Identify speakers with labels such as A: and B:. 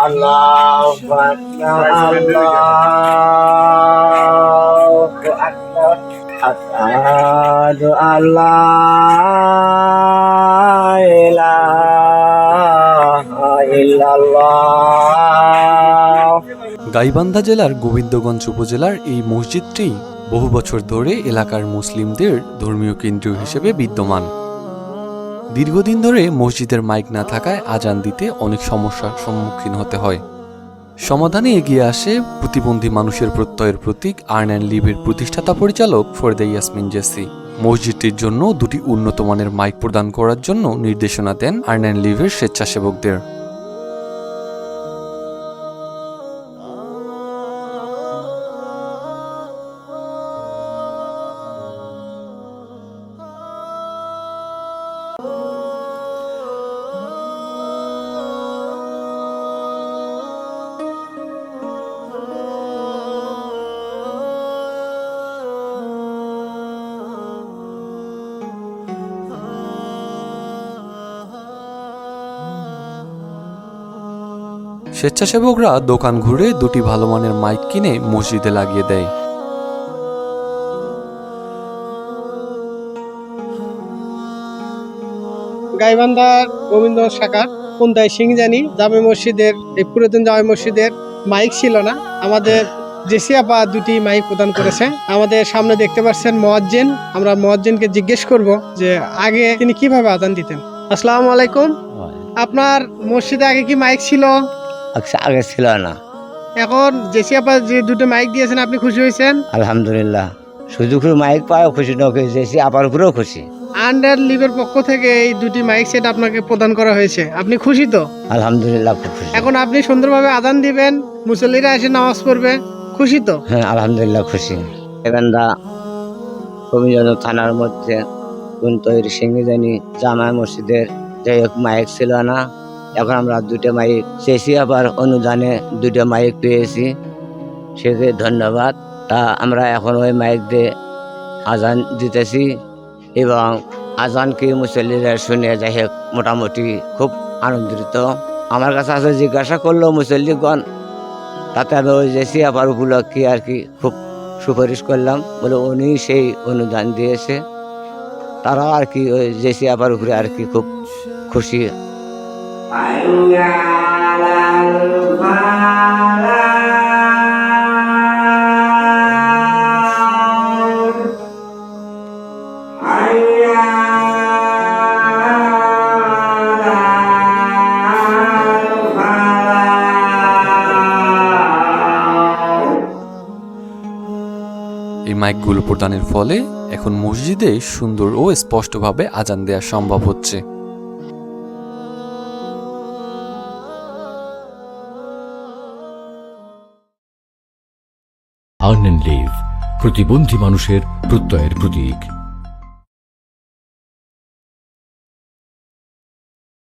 A: Allahu Akbar Allahu Akbar
B: Gaibandha জেলার গোবিন্দগঞ্জ উপজেলার এই মসজিদটি বহু বছর ধরে এলাকার মুসলিমদের ধর্মীয় কেন্দ্র হিসেবে বিদ্যমান দীর্ঘদিন ধরে মসজিদের মাইক না থাকায় আজান দিতে অনেক সমস্যার সম্মুখীন হতে হয়। সমাধানে এগিয়ে আসে প্রতিবন্ধী মানুষের প্রত্যয়ের প্রতীক আর্ন অ্যান্ড লিভের প্রতিষ্ঠাতা পরিচালক ফরদে ইয়াসমিন জেসি। মসজিদটির জন্য দুটি উন্নত মানের মাইক প্রদান করার জন্য নির্দেশনা দেন আর্ন অ্যান্ড লিভের স্বেচ্ছাসেবকদের। স্বেচ্ছাসেবকরা দোকান ঘুরে দুটি ভালো মানের মাইক কিনে মসজিদে লাগিয়ে দেয়।
C: গাইবান্ধা গোবিন্দ শাখার কোনটায় সিং জানি জামে মসজিদের এই পুরাতন জামে মসজিদের মাইক ছিল না। আমাদের জেসিয়াপা দুটি মাইক প্রদান করেছে আমাদের সামনে দেখতে পাচ্ছেন মোয়াজ্জেন। আমরা মোয়াজ্জেনকে জিজ্ঞেস করব যে আগে তিনি কীভাবে আদান দিতেন। আসসালামু আলাইকুম। আপনার মসজিদে আগে কি মাইক ছিল?
A: আগে ছিল না।
C: এখন জেসিয়াপা যে দুটো মাইক দিয়েছেন আপনি খুশি হয়েছেন?
A: আলহামদুলিল্লাহ। শুধু শুধু মাইক পাওয়া খুশি নয় জেসি আপার উপরেও খুশি।
C: আন্ডার লিভের পক্ষ থেকে এই দুটি মাইক সেট আপনাকে প্রদান করা হয়েছে। আপনি খুশি তো?
A: আলহামদুলিল্লাহ খুব খুশি।
C: এখন আপনি সুন্দরভাবে আদান দিবেন মুসল্লিরা এসে নামাজ পড়বে। খুশি তো?
A: হ্যাঁ আলহামদুলিল্লাহ খুশি। এখানটা কবিজন থানার মধ্যে কুন্তৈর সিংহে জানি জামা মসজিদের যাই হোক মাইক ছিল না। এখন আমরা দুটো মাইক চেয়েছি, আবার অনুদানে দুটো মাইক পেয়েছি। সেকে ধন্যবাদ। তা আমরা এখন ওই মাইক দিয়ে আজান দিতেছি এবং আজানকে মুসল্লিরা শুনে যাই হোক, মোটামুটি খুব আনন্দিত। আমার কাছে আছে জিজ্ঞাসা করল মুসল্লিগণ, তাতে আমি ওই যে সিয়াপার উপলক্ষে আর কি খুব সুপারিশ করলাম। বলে উনি সেই অনুদান দিয়েছে। তারা আর কি ওই যে সিয়াপার উপরে আর কি খুব খুশি
B: এই মাইকগুলো প্রদানের ফলে এখন মসজিদে সুন্দর ও স্পষ্টভাবে আজান দেওয়া সম্ভব হচ্ছে।
D: আর্ন লিভ প্রতিবন্ধী মানুষের প্রত্যয়ের প্রতীক।